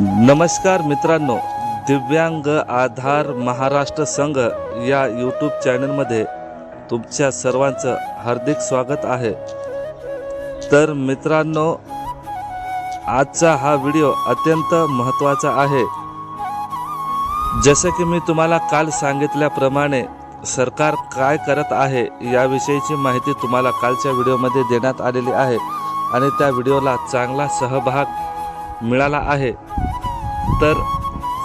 नमस्कार मित्रांनो दिव्यांग आधार महाराष्ट्र संघ या यूट्यूब चॅनलमध्ये तुमच्या सर्वांचं हार्दिक स्वागत आहे. तर मित्रांनो आजचा हा व्हिडिओ अत्यंत महत्त्वाचा आहे. जसं की मी तुम्हाला काल सांगितल्याप्रमाणे सरकार काय करत आहे याविषयीची माहिती तुम्हाला कालच्या व्हिडिओमध्ये देण्यात आलेली आहे आणि त्या व्हिडिओला चांगला सहभाग मिळाला आहे. तर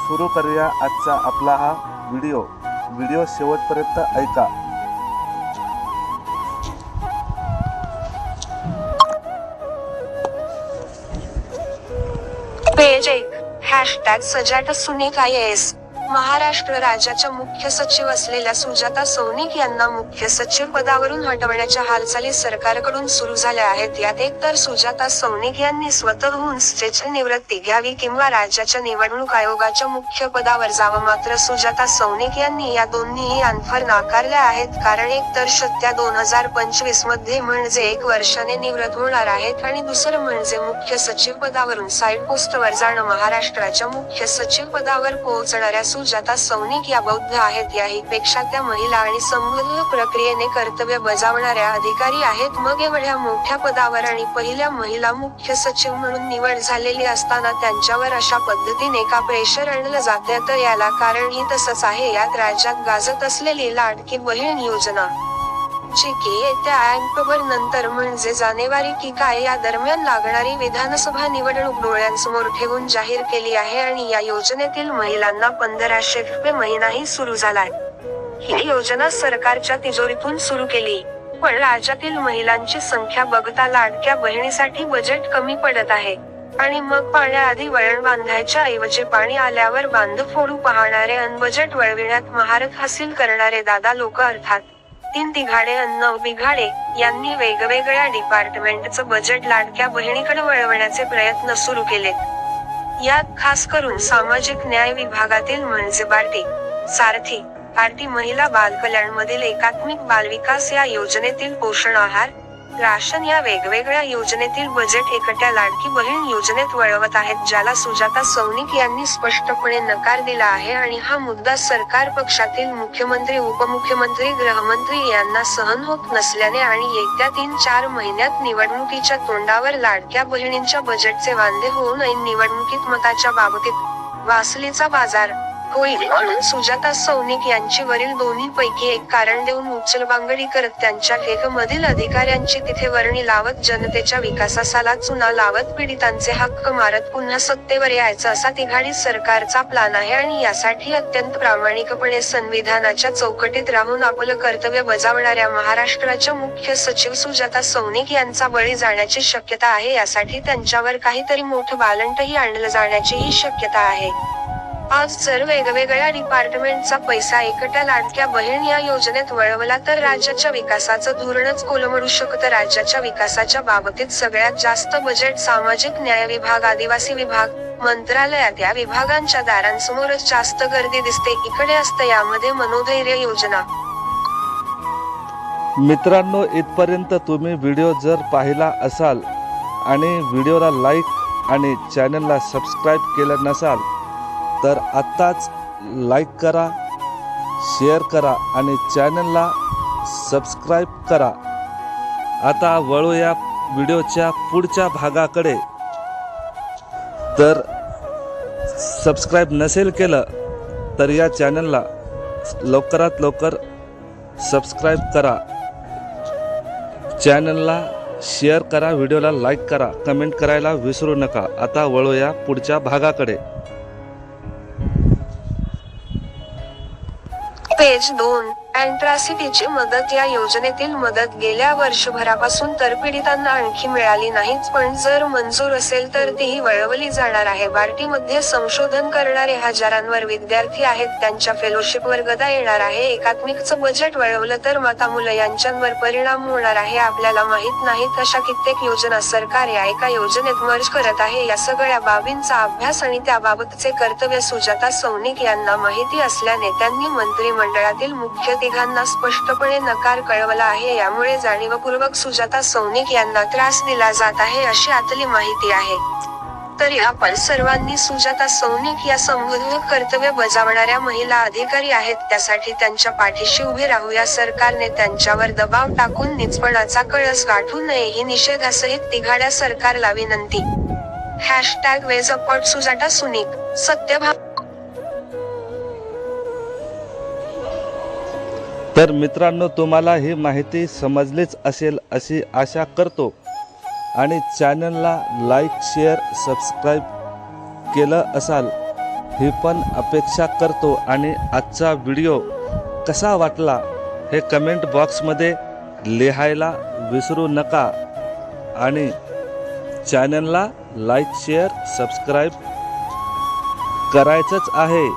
सुरू करूया आजचा आपला हा व्हिडिओ. व्हिडिओ शेवटपर्यंत ऐका. पेज एक हॅशटॅग सजाट सुनिक काय एस महाराष्ट्र राज्याच्या मुख्य सचिव असलेल्या सुजाता सौनिक यांना मुख्य सचिव पदावरून हटवण्याच्या हालचाली सरकारकडून सुरू झाल्या आहेत. यात एकतर सुजाता सौनिक यांनी स्वतःहून स्टेचल निवृत्ती घ्यावी किंवा राज्याच्या निवडणूक आयोगाच्या मुख्य पदावर जावं. मात्र सुजाता सौनिक यांनी या दोन्हीही ऑफर नाकारल्या आहेत. कारण एक तर सध्या दोन हजार पंचवीसमध्ये म्हणजे एक वर्षाने निवृत्त होणार आहेत आणि दुसरं म्हणजे मुख्य सचिव पदावरून साईड पोस्टवर जाणं महाराष्ट्राच्या मुख्य सचिव पदावर पोहोचणाऱ्या सुजाता सौनिक या बौद्ध आहेत. याही पेक्षा त्या महिला आणि समूह प्रक्रियेने कर्तव्य बजावणाऱ्या अधिकारी आहेत. मग एवढ्या मोठ्या पदावर आणि पहिल्या महिला मुख्य सचिव म्हणून निवड झालेली असताना त्यांच्यावर अशा पद्धतीने का प्रेशर आणलं जाते तर याला कारणही तसंच आहे. यात राज्यात गाजत असलेली लाडकी बहीण योजना. जी की येत्या ऑक्टोबर नंतर म्हणजे जानेवारी की काय या दरम्यान लागणारी विधानसभा निवडणूक डोळ्यांसमोर ठेवून जाहीर केली आहे आणि या योजनेतील महिलांना पंधराशे रुपये महिनाही सुरू झालाय. ही योजना सरकारच्या तिजोरीतून सुरू केली. पण राज्यातील महिलांची संख्या बघता लाडक्या बहिणीसाठी बजेट कमी पडत आहे. आणि मग पाण्याआधी वळण बांधायच्या ऐवजी पाणी आल्यावर बांध फोडू पाहणारे अन बजेट वळविण्यात महारत हासिल करणारे दादा लोक अर्थात तीन तिघाडे अन्न बिघाडे यांनी वेगवेगळ्या डिपार्टमेंटचं बजेट लाडक्या बहिणीकडे वळवण्याचे प्रयत्न सुरू केलेत. यात खास करून सामाजिक न्याय विभागातील म्हणजे बार्टी सारथी आरटी महिला बाल कल्याण मधील एकात्मिक बालविकास या योजनेतील पोषण आहार राशन या वेगवेगळ्या योजनेतील बजेट एकट्या लाडकी बहीण योजनेत वळवत आहेत ज्याला सुजाता सौनिक यांनी स्पष्टपणे नकार दिला आहे आणि हा मुद्दा सरकार पक्षातील मुख्यमंत्री उपमुख्यमंत्री गृहमंत्री यांना सहन होत नसल्याने आणि येत्या तीन चार महिन्यात निवडणुकीच्या तोंडावर लाडक्या बहिणींच्या बजेटचे वांदे होऊन नये निवडणुकीत मताच्या बाबतीत वासलीचा बाजार होईल. म्हणून सुजाता सौनिक यांची वरील दोन्ही पैकी एक कारण देऊन उचलबांगडी करत त्यांच्या लेख मधील अधिकाऱ्यांची तिथे वर्णी लावत जनतेच्या विकासाला चुना लावत पीडितांचे हक्क मारत पुन्हा सत्तेवर यायचं असा तिघाडी सरकारचा प्लान आहे आणि यासाठी अत्यंत प्रामाणिकपणे संविधानाच्या चौकटीत राहून आपलं कर्तव्य बजावणाऱ्या महाराष्ट्राच्या मुख्य सचिव सुजाता सौनिक यांचा बळी जाण्याची शक्यता आहे. यासाठी त्यांच्यावर काहीतरी मोठं बालंटही आणलं जाण्याचीही शक्यता आहे. आज जर वेगवेगळ्या डिपार्टमेंटचा पैसा एकट्या लाडक्या बहीण या योजनेत वळवला तर राज्याच्या विकासाचं धोरणच कोलमडू शकतं. राज्याच्या विकासाच्या बाबतीत सगळ्यात जास्त बजेट सामाजिक न्याय विभाग आदिवासी विभाग मंत्रालयात या विभागांच्या दारांसमोरच जास्त गर्दी दिसते. इकडे असतं यामध्ये मनोधैर्य योजना. मित्रांनो इथपर्यंत तुम्ही व्हिडिओ जर पाहिला असाल आणि व्हिडिओला लाईक आणि चॅनलला सबस्क्राईब केलं नसाल तर आत्ताच लाईक करा शेअर करा आणि चॅनलला सबस्क्राईब करा. आता वळू या व्हिडिओच्या पुढच्या भागाकडे. तर सबस्क्राईब नसेल केलं तर या चॅनलला लवकरात लवकर सबस्क्राईब करा. चॅनलला शेअर करा व्हिडिओला लाईक करा. कमेंट करायला विसरू नका. आता वळूया पुढच्या भागाकडे. पेज दोन अँट्रासिटीची मदत या योजनेतील मदत गेल्या वर्षभरापासून तर पीडितांना आणखी मिळाली नाहीच पण जर मंजूर असेल तर तीही वळवली जाणार आहे. बार्टीमध्ये संशोधन करणारे हजारांवर विद्यार्थी आहेत त्यांच्या फेलोशिपवर गदा येणार आहे. एकात्मिकचं बजेट वळवलं तर माता मुलं यांच्यावर परिणाम होणार आहे आपल्याला माहीत नाहीत अशा कित्येक योजना सरकार या एका योजनेत मर्ज करत आहे. या सगळ्या बाबींचा अभ्यास आणि त्याबाबतचे कर्तव्य सुजाता सौनिक यांना माहिती असल्याने त्यांनी मंत्रिमंडळातील मुख्य तिघांना स्पष्टपणे नकार कळवला आहे. यामुळे जाणीवपूर्वक सुजाता सौनिक यांना त्रास दिला जात आहे अशी आतली माहिती आहे. तरी आपण सर्वांनी सुजाता सौनिक या संबोधन कर्तव्य बजावणाऱ्या महिला अधिकारी आहेत. त्यासाठी त्यांच्या पाठीशी उभे राहूया. सरकारने त्यांच्यावर दबाव टाकून निचपणाचा कळस गाठू नये ही निषेधासहित तिघाड्या सरकारला विनंती. हॅशटॅग वेजअपॉट सुजाता सुनिक. सत्यभा तर मित्रांनो तुम्हाला ही माहिती समजलीच असेल अशी आशा करतो. आणि चॅनलला लाईक शेअर सबस्क्राईब केलं असाल ही पण अपेक्षा करतो. आणि आजचा व्हिडिओ कसा वाटला हे कमेंट बॉक्समध्ये लिहायला विसरू नका. आणि चॅनलला लाईक शेअर सबस्क्राईब करायचंच आहे.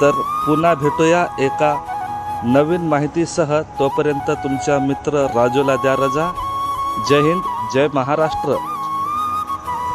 तर पुन्हा भेटूया एका नवीन माहितीसह तोपर्यंत तुमच्या मित्र राजूला द्या रजा. जय हिंद जय महाराष्ट्र.